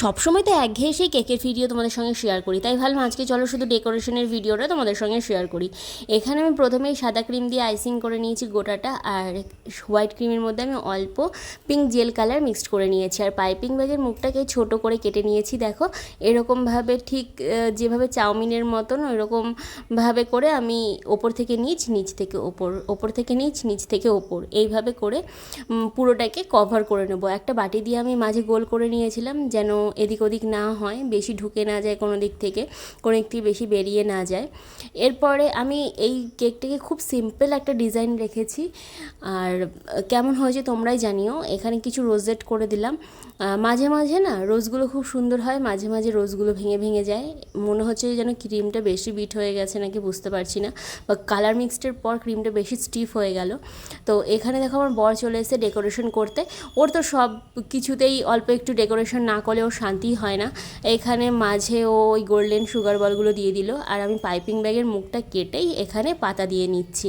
সবসময় তো একঘেয়ে সেই কেকের ভিডিও তোমাদের সঙ্গে শেয়ার করি। তাই ভাবলাম আজকে চলো শুধু ডেকোরেশনের ভিডিওটা তোমাদের সঙ্গে শেয়ার করি। এখানে আমি প্রথমেই সাদা ক্রিম দিয়ে আইসিং করে নিয়েছি গোটাটা, আর হোয়াইট ক্রিমের মধ্যে আমি অল্প পিঙ্ক জেল কালার মিক্সড করে নিয়েছি। আর পাইপিং ব্যাগের মুখটাকে ছোট করে কেটে নিয়েছি, দেখো। এরকমভাবে ঠিক যেভাবে চাউমিনের মতন ওইরকমভাবে করে আমি ওপর থেকে নিচ নিচ থেকে ওপর ওপর থেকে নিচ নিচ থেকে ওপর, এইভাবে করে পুরোটাকে কভার করে নেব। একটা বাটি দিয়ে আমি মাঝে গোল করে নিয়েছিলাম যেন এদিক ওদিক না হয়, বেশি ঢুকে না যায় কোনো দিক থেকে, কোনো থেকে বেশি বেরিয়ে না যায়। এরপরে আমি এই কেকটাকে খুব সিম্পল একটা ডিজাইন রেখেছি। আর কেমন হয়েছে তোমরাই জানিও। এখানে কিছু রোজেট করে দিলাম। মাঝে মাঝে না রোজগুলো খুব সুন্দর হয়, মাঝে মাঝে রোজগুলো ভেঙে ভেঙে যায়। মনে হচ্ছে যেন ক্রিমটা বেশি বিট হয়ে গেছে নাকি বুঝতে পারছি না। বা কালার মিক্সডের পর ক্রিমটা বেশি স্টিফ হয়ে গেল। তো এখানে দেখো আমার বর চলে এসে ডেকোরেশন করতে। ওর তো সব কিছুতেই অল্প একটু ডেকোরেশন না করলে ওর শান্তি হয় না। এখানে মাঝে ওই গোল্ডেন সুগার বলগুলো দিয়ে দিল আর আমি পাইপিং ব্যাগের মুখটা কেটেই এখানে পাতা দিয়ে নিচ্ছি।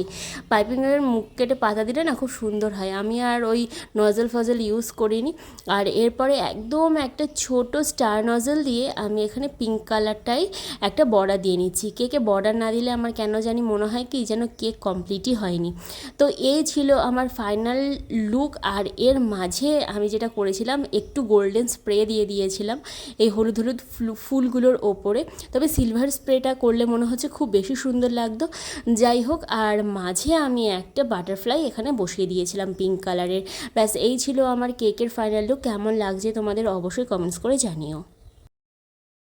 পাইপিং ব্যাগের মুখ কেটে পাতা দিলে না খুব সুন্দর হয়। আমি আর ওই নজল ফজল ইউজ করিনি। আর এরপরে একদম একটা ছোট স্টার নজল দিয়ে আমি এখানে পিঙ্ক কালারটাই একটা বর্ডার দিয়ে নিচ্ছি। কেকে বর্ডার না দিলে আমার কেন জানি মনে হয় কি যেন কেক কমপ্লিটই হয়নি। তো এই ছিল আমার ফাইনাল লুক আর এর মাঝে আমি যেটা করেছিলাম, একটু গোল্ডেন স্প্রে দিয়ে দিয়েছিলাম এই হলুদ হলুদ ফ্লু- ফুলগুলোর ওপরে। তবে সিলভার স্প্রেটা করলে মনে হচ্ছে খুব বেশি সুন্দর লাগতো। যাই হোক, আর মাঝে আমি একটা বাটারফ্লাই এখানে বসিয়ে দিয়েছিলাম পিঙ্ক কালারের ব্যাস, এই ছিল আমার কেকের ফাইনাল লুক কেমন লাগছে তোমাদের অবশ্যই কমেন্টস করে জানিও।